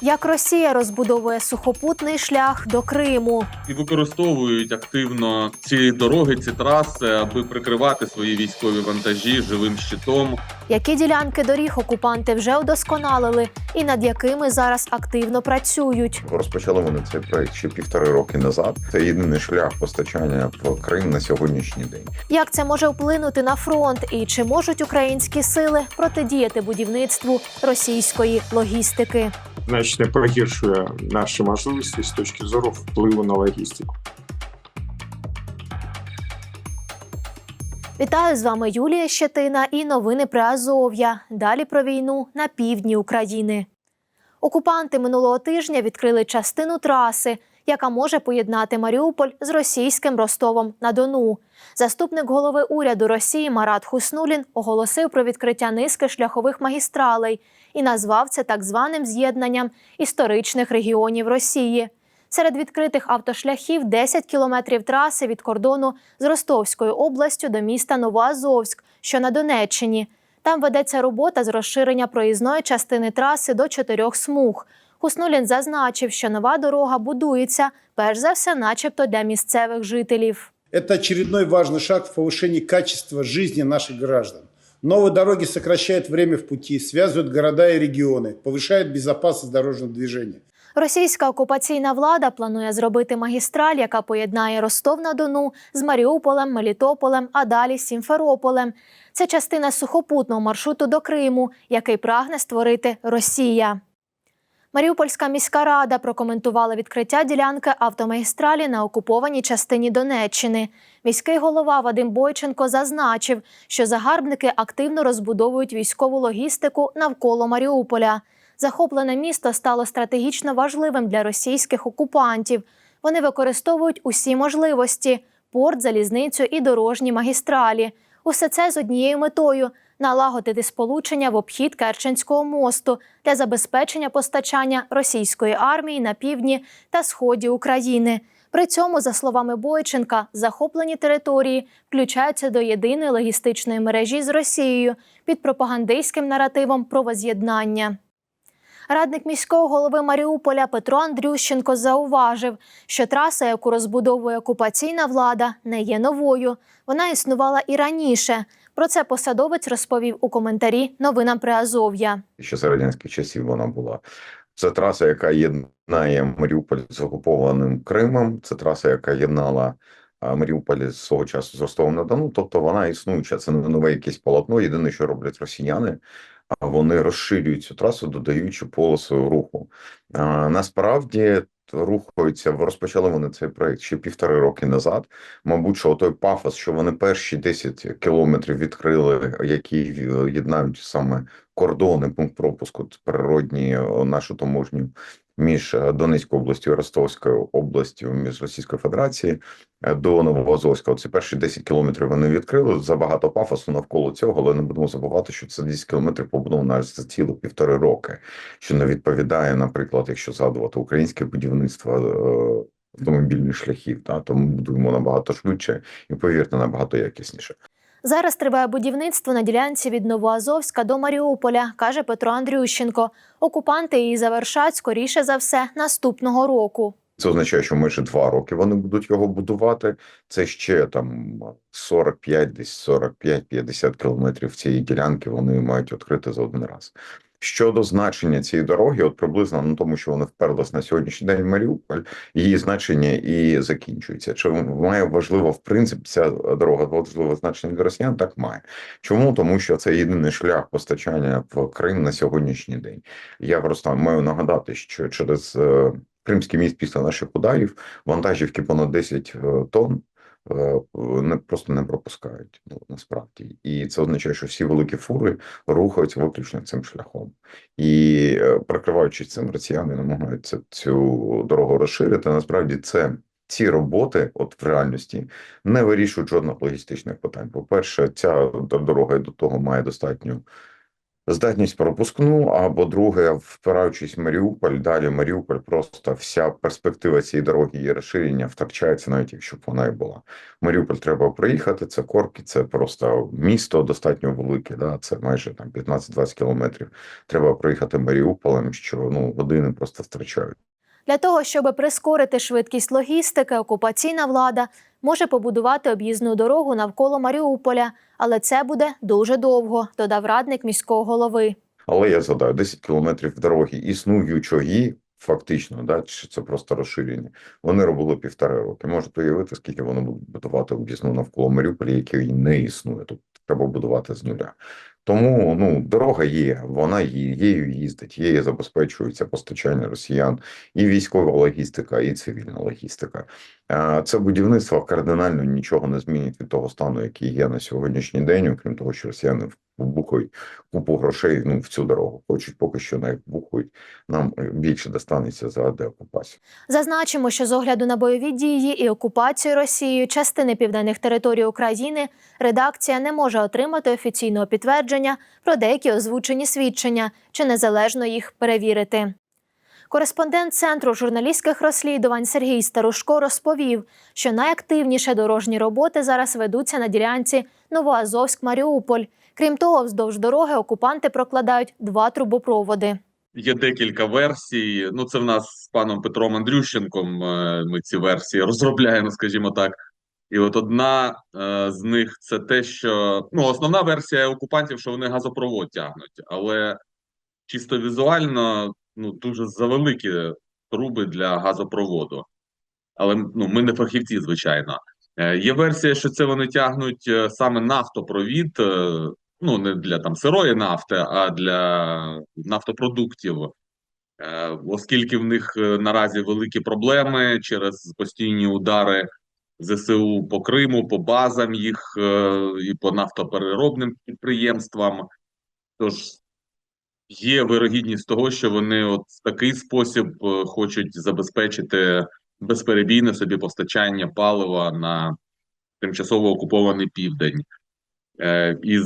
Як Росія розбудовує сухопутний шлях до Криму? і використовують активно ці дороги, ці траси, аби прикривати свої військові вантажі живим щитом. Які ділянки доріг окупанти вже удосконалили, і над якими зараз активно працюють? Розпочали вони цей проект ще півтори роки назад. Це єдиний шлях постачання в Крим на сьогоднішній день. Як це може вплинути на фронт, і чи можуть українські сили протидіяти будівництву російської логістики? Значно погіршує наші можливості з точки зору впливу на логістику. Вітаю з вами Юлія Щетина і новини про Азов'я. Далі про війну на півдні України. Окупанти минулого тижня відкрили частину траси, яка може поєднати Маріуполь з російським Ростовом на Дону. Заступник голови уряду Росії Марат Хуснулін оголосив про відкриття низки шляхових магістралей і назвав це так званим з'єднанням історичних регіонів Росії. Серед відкритих автошляхів 10 кілометрів траси від кордону з Ростовською областю до міста Новоазовськ, що на Донеччині. Там ведеться робота з розширення проїзної частини траси до чотирьох смуг. Хуснулін зазначив, що нова дорога будується перш за все, начебто для місцевих жителів. Это очередной важный шаг в повышении качества жизни наших граждан. Новые дороги сокращают время в пути, связывают города и регионы, повышают безопасность дорожного движения. Російська окупаційна влада планує зробити магістраль, яка поєднає Ростов на Дону з Маріуполем, Мелітополем, а далі Сімферополем. Це частина сухопутного маршруту до Криму, який прагне створити Росія. Маріупольська міська рада прокоментувала відкриття ділянки автомагістралі на окупованій частині Донеччини. Міський голова Вадим Бойченко зазначив, що загарбники активно розбудовують військову логістику навколо Маріуполя. Захоплене місто стало стратегічно важливим для російських окупантів. Вони використовують усі можливості порт, залізницю і дорожні магістралі. Усе це з однією метою налагодити сполучення в обхід Керченського мосту для забезпечення постачання російської армії на півдні та сході України. При цьому, за словами Бойченка, захоплені території включаються до єдиної логістичної мережі з Росією під пропагандистським наративом про воз'єднання. Радник міського голови Маріуполя Петро Андрющенко зауважив, що траса, яку розбудовує окупаційна влада, не є новою. Вона існувала і раніше. Про це посадовець розповів у коментарі новинам при Азов'я. Ще за радянських часів вона була. Це траса, яка єднає Маріуполь з окупованим Кримом. Це траса, яка єднала Маріуполь з свого часу з Ростовом на Дону. Тобто вона існуюча. Це не нове якесь полотно. Єдине, що роблять росіяни, вони розширюють цю трасу, додаючи полосу руху. А, насправді рухаються, розпочали вони цей проект ще півтори роки назад. Мабуть, що той пафос, що вони перші 10 кілометрів відкрили, які єднають саме кордони, пункт пропуску природні нашу таможню між е, Донецькою областю і Ростовською областю, між Російською Федерацією е, до Новоазовська. Оці перші 10 кілометрів вони відкрили. Забагато пафосу навколо цього, але не будемо забувати, що це 10 кілометрів побудовано за цілих півтори роки, що не відповідає, наприклад, якщо згадувати українське будівництво. е, Автомобільних шляхів, та тому будуємо набагато швидше і повірте, набагато якісніше. Зараз триває будівництво на ділянці від Новоазовська до Маріуполя, каже Петро Андрющенко. Окупанти її завершать скоріше за все наступного року. Це означає, що майже два роки вони будуть його будувати. Це ще там 45, десь 45-50 кілометрів цієї ділянки вони мають відкрити за один раз. Щодо значення цієї дороги, от приблизно на тому, що вони вперлись на сьогоднішній день в Маріуполь, її значення і закінчується. Чи має важливо в принципі ця дорога важливе значення для росіян? Так має. Чому? Тому що це єдиний шлях постачання в Крим на сьогоднішній день. Я просто маю нагадати, що через е, Кримський міст після наших ударів вантажівки понад 10 е, тонн не просто не пропускають ну, насправді, і це означає, що всі великі фури рухаються виключно цим шляхом, і е, прикриваючись цим, росіяни намагаються цю дорогу розширити. Насправді це. Ці роботи, от в реальності, не вирішують жодних логістичних питань. По-перше, ця дорога до того має достатню здатність пропускну, або друге, впираючись в Маріуполь, далі Маріуполь просто вся перспектива цієї дороги її розширення втрачається, навіть якщо б вона і була. Маріуполь треба проїхати, це корки, це просто місто достатньо велике, да, це майже там 15-20 кілометрів. Треба проїхати Маріуполем, що ну години просто втрачають. Для того, щоб прискорити швидкість логістики, окупаційна влада може побудувати об'їзну дорогу навколо Маріуполя, але це буде дуже довго, додав радник міського голови. Але я задаю 10 кілометрів дороги існуючої, фактично, да, чи це просто розширення. Вони робили півтора роки. Можете уявити, скільки вони будуть будувати об'їзну навколо Маріуполя, який не існує. Тут треба будувати з нуля. Тому ну дорога є, вона є, їздить, її забезпечується постачання росіян, і військова логістика, і цивільна логістика. Це будівництво кардинально нічого не змінить від того стану, який є на сьогоднішній день, окрім того, що росіяни вбухають купу грошей ну, в цю дорогу. Хочуть поки що не вбухають. Нам е, більше достанеться за деокупацію. Зазначимо, що з огляду на бойові дії і окупацію Росією частини південних територій України редакція не може отримати офіційного підтвердження про деякі озвучені свідчення чи незалежно їх перевірити. Кореспондент центру журналістських розслідувань Сергій Старушко розповів, що найактивніше дорожні роботи зараз ведуться на ділянці Новоазовськ-Маріуполь. Крім того, вздовж дороги окупанти прокладають два трубопроводи. Є декілька версій. Ну, це в нас з паном Петром Андрющенком. е, Ми ці версії розробляємо, скажімо так. І от одна е, з них це те, що ну, основна версія окупантів, що вони газопровод тягнуть, але чисто візуально ну, дуже завеликі труби для газопроводу. Але ну, ми не фахівці, звичайно. Е, Є версія, що це вони тягнуть е, саме нафтопровід, е, ну не для там сирої нафти, а для нафтопродуктів, оскільки в них наразі великі проблеми через постійні удари ЗСУ по Криму, по базам їх і по нафтопереробним підприємствам. Тож є вирогідність того, що вони от в такий спосіб е, хочуть забезпечити безперебійне собі постачання палива на тимчасово окупований південь. Е, і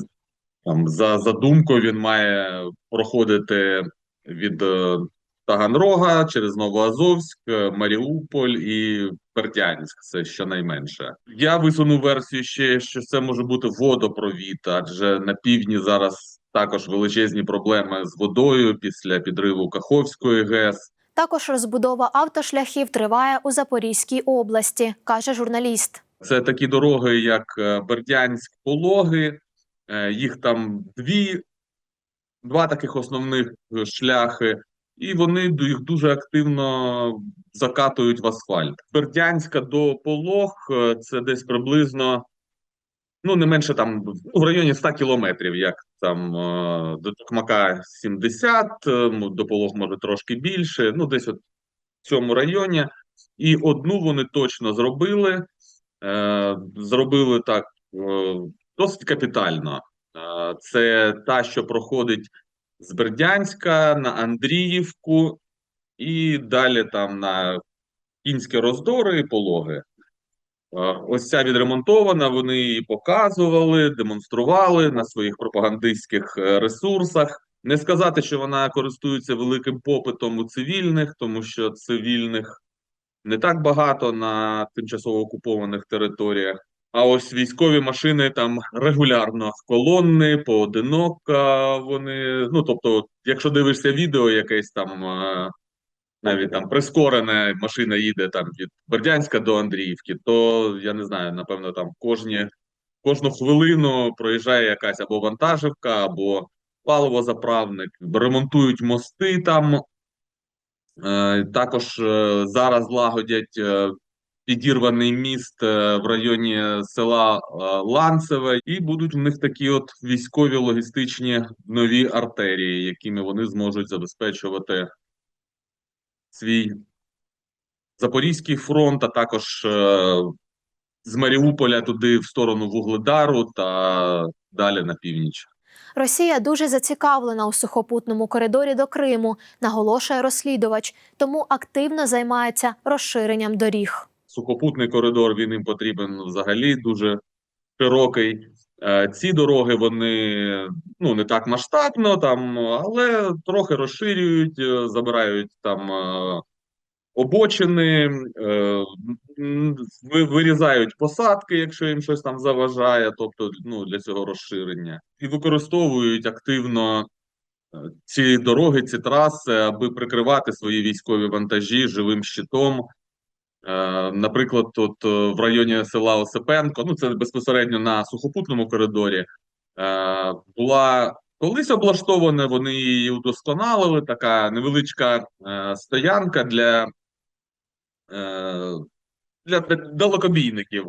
там за задумкою він має проходити від е, Таганрога через Новоазовськ, е, Маріуполь і Бердянськ. Це щонайменше. Я висунув версію ще, що це може бути водопровід, адже на півдні зараз також величезні проблеми з водою після підриву Каховської ГЕС. Також розбудова автошляхів триває у Запорізькій області, каже журналіст. Це такі дороги, як е, Бердянськ, Пологи. Е, Їх там дві, два таких основних е, шляхи, і вони їх дуже активно закатують в асфальт. Бердянська до Полог це десь приблизно, ну не менше там в районі 100 кілометрів, як там е, до Токмака 70, е, до Полог може трошки більше. Ну, десь от в цьому районі. І одну вони точно зробили. Е, зробили так досить капітально. Це та, що проходить з Бердянська на Андріївку і далі там на Кінське роздори і пологи. Ось ця відремонтована, вони її показували, демонстрували на своїх пропагандистських е, ресурсах. Не сказати, що вона користується великим попитом у цивільних, тому що цивільних не так багато на тимчасово окупованих територіях. А ось військові машини там регулярно колонни, поодиноко вони. Ну тобто, якщо дивишся відео, якесь там е, навіть там прискорене, машина їде там від Бердянська до Андріївки, то я не знаю, напевно, там кожні кожну хвилину проїжджає якась або вантажівка, або паливозаправник, ремонтують мости там. Е, Також е, зараз лагодять е, підірваний міст в районі села Ланцеве, і будуть в них такі от військові логістичні нові артерії, якими вони зможуть забезпечувати свій Запорізький фронт, а також е, з Маріуполя туди в сторону Вугледару та далі на північ. Росія дуже зацікавлена у сухопутному коридорі до Криму, наголошує розслідувач, тому активно займається розширенням доріг. сухопутний коридор він їм потрібен взагалі дуже широкий. Е, Ці дороги вони ну не так масштабно, там, але трохи розширюють, е, забирають там е, обочини, вирізають посадки, якщо їм щось там заважає, тобто ну, для цього розширення, і використовують активно ці дороги, ці траси, аби прикривати свої військові вантажі живим щитом. Е, Наприклад, тут е, в районі села Осипенко, ну це безпосередньо на сухопутному коридорі, е, була колись облаштована, вони її удосконалили, така невеличка стоянка для, для далекобійників.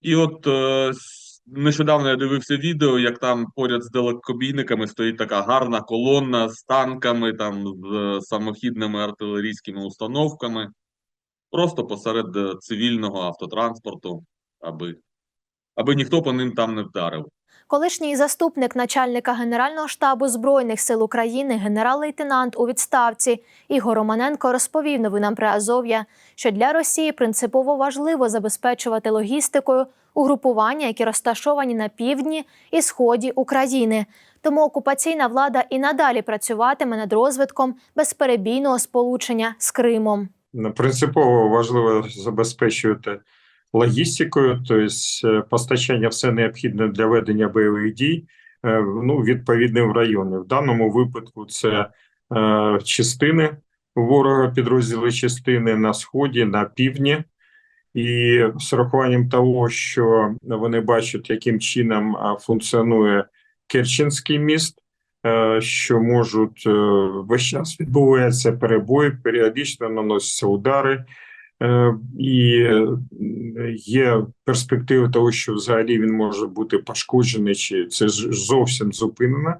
І от нещодавно я дивився відео, як там поряд з далекобійниками стоїть така гарна колона з танками, там з самохідними артилерійськими установками, просто посеред е, цивільного автотранспорту, аби, аби ніхто по ним там не вдарив. Колишній заступник начальника Генерального штабу Збройних сил України, генерал-лейтенант у відставці Ігор Романенко розповів новинам при Азов'я, що для Росії принципово важливо забезпечувати логістикою угрупування, які розташовані на півдні і сході України. Тому окупаційна влада і надалі працюватиме над розвитком безперебійного сполучення з Кримом. Принципово важливо забезпечувати логістикою, тобто е, постачання все необхідне для ведення бойових дій е, ну, відповідним районам. В даному випадку це е, частини ворога, підрозділи частини на сході, на півдні. І з урахуванням того, що вони бачать, яким чином функціонує Керченський міст, що можуть е, весь час відбуваються перебої, періодично наносяться удари, е, і е, є перспектива того, що взагалі він може бути пошкоджений, чи це зовсім зупинено.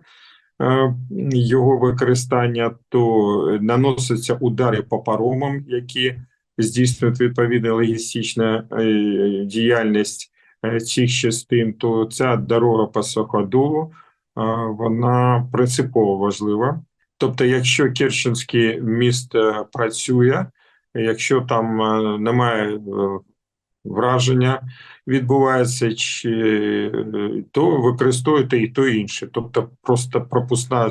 е, Його використання, то наносяться удари по паромам, які здійснюють відповідну логістичну е, діяльність е, цих частин, то ця дорога по Суходолу, е, вона принципово важлива. Тобто, якщо Керченський міст е, працює, якщо там е, немає е, враження, відбувається, чи, то використовуєте і то інше. Тобто, просто пропускна е,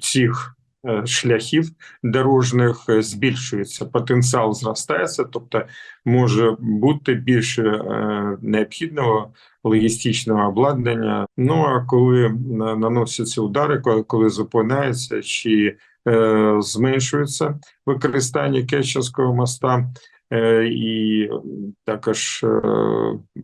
цих шляхів дорожніх е, збільшується, потенціал зростається, тобто може бути більше е, необхідного логістичного обладнання. Ну а коли наносяться удари, коли, зупиняється чи е, зменшується використання Керченського моста е, і також е,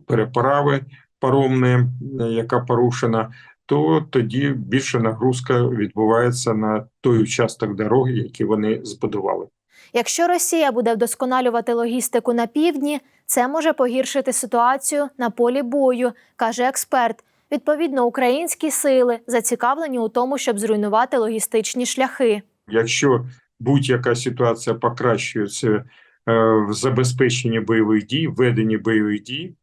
переправи паромної, е, яка порушена, то тоді більша нагрузка відбувається на той участок дороги, який вони збудували. Якщо Росія буде вдосконалювати логістику на півдні, це може погіршити ситуацію на полі бою, каже експерт. Відповідно, українські сили зацікавлені у тому, щоб зруйнувати логістичні шляхи. Якщо будь-яка ситуація покращується е, в забезпеченні бойових дій, веденні бойових дій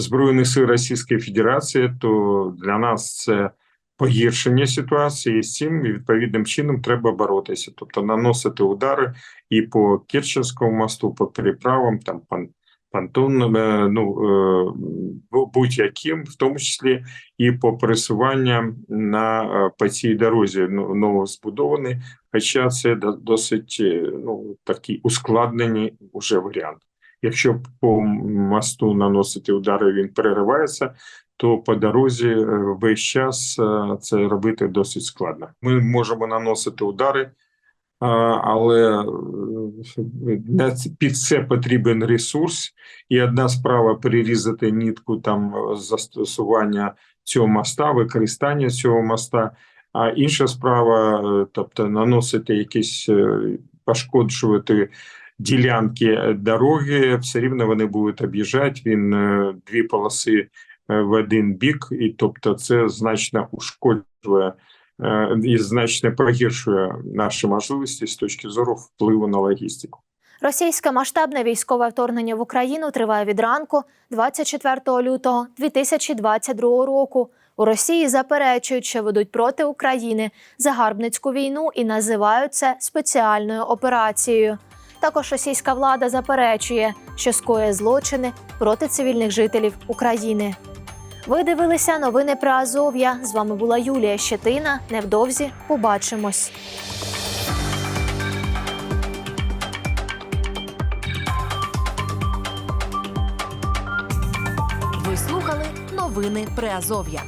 Збройних сил Російської Федерації, то для нас це погіршення ситуації, і з цим відповідним чином треба боротися, тобто наносити удари і по Керченському мосту, по переправам, там пан. Пантон, е, ну е, будь-яким, в тому числі і по пересуванням на е, по цій дорозі ну, новозбудований, Хоча це до- досить ну, такий ускладнений уже варіант. Якщо по мосту наносити удари, він переривається, то по дорозі е, весь час е, це робити досить складно. Ми можемо наносити удари, але е, ц- під це потрібен ресурс, і одна справа перерізати нітку там застосування цього моста, використання цього моста. А інша справа, тобто наносити якісь пошкоджувати ділянки е, дороги, все рівно вони будуть об'їжджати. Він е, дві полоси е, в один бік, і тобто це значно ушкоджує і значно погіршує наші можливості з точки зору впливу на логістику. Російське масштабне військове вторгнення в Україну триває від ранку 24 лютого 2022 року. У Росії заперечують, що ведуть проти України загарбницьку війну і називають це спеціальною операцією. Також російська влада заперечує, що скоює злочини проти цивільних жителів України. Ви дивилися новини про Азов'я. З вами була Юлія Щетина. Невдовзі побачимось. Ви слухали новини Приазов'я.